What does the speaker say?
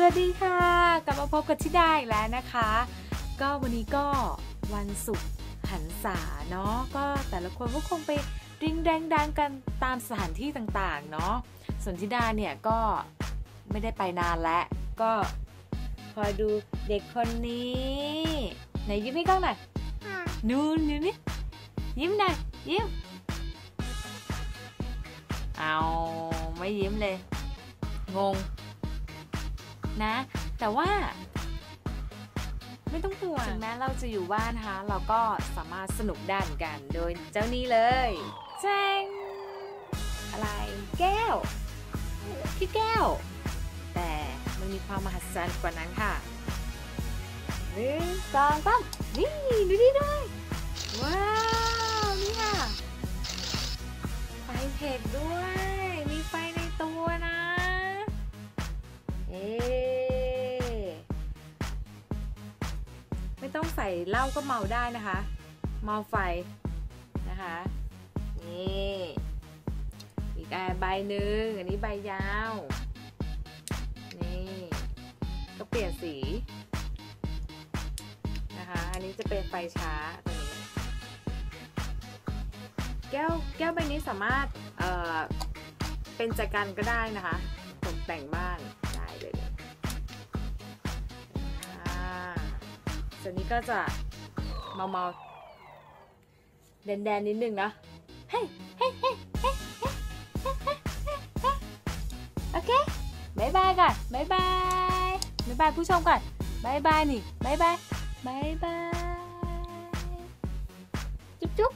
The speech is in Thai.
สวัสดีค่ะ กลับมาพบกับทิดาอีกแล้วนะคะ ก็วันนี้ก็วันศุกร์หันษาเนาะก็แต่ละคนก็คงไปริงแดงดังกันตามสถานที่ต่างๆเนาะส่วนทิดาเนี่ยก็ไม่ได้ไปนานแล้ว ก็คอยดูเด็กคนนี้ ไหนยิ้มให้กล้องหน่อยนูนอยู่นี่ยิ้มหน่อยยิ้มเอาไม่ยิ้มเลย งง นะ แต่ว่า ไม่ต้องห่วงถึงแม้เราจะอยู่บ้านนะคะ เราก็สามารถสนุกได้เหมือนกัน โดยเจ้านี้เลยแจงอะไรแก้วพี่แก้ว แต่มันมีความมหัศจรรย์กว่านั้นค่ะหนึ่งสองสามนี่ดูนี่ด้วยว้าว นี่ค่ะ ไฟเทคด้วย ไม่ต้องใส่เหล้าก็เมาได้นะคะ เมาไฟนะคะนี่อีกอันใบหนึ่งอันนี้ใบยาวนี่ก็เปลี่ยนสีนะคะอันนี้จะเป็นไฟช้าตัวนี้แก้วแก้วใบนี้สามารถเอ่อเป็นจักรันก็ได้นะคะ ตกแต่งบ้านได้เลย ตัวนี้ก็จะเมาเมาแดนแดนนิดนึงนะเฮ้เฮ้เฮ้เฮ้โอเคบายบายก่อนบายบายบายบายผู้ชมก่อนบายบายนี่บายบายบายบายจุ๊บจุ๊บ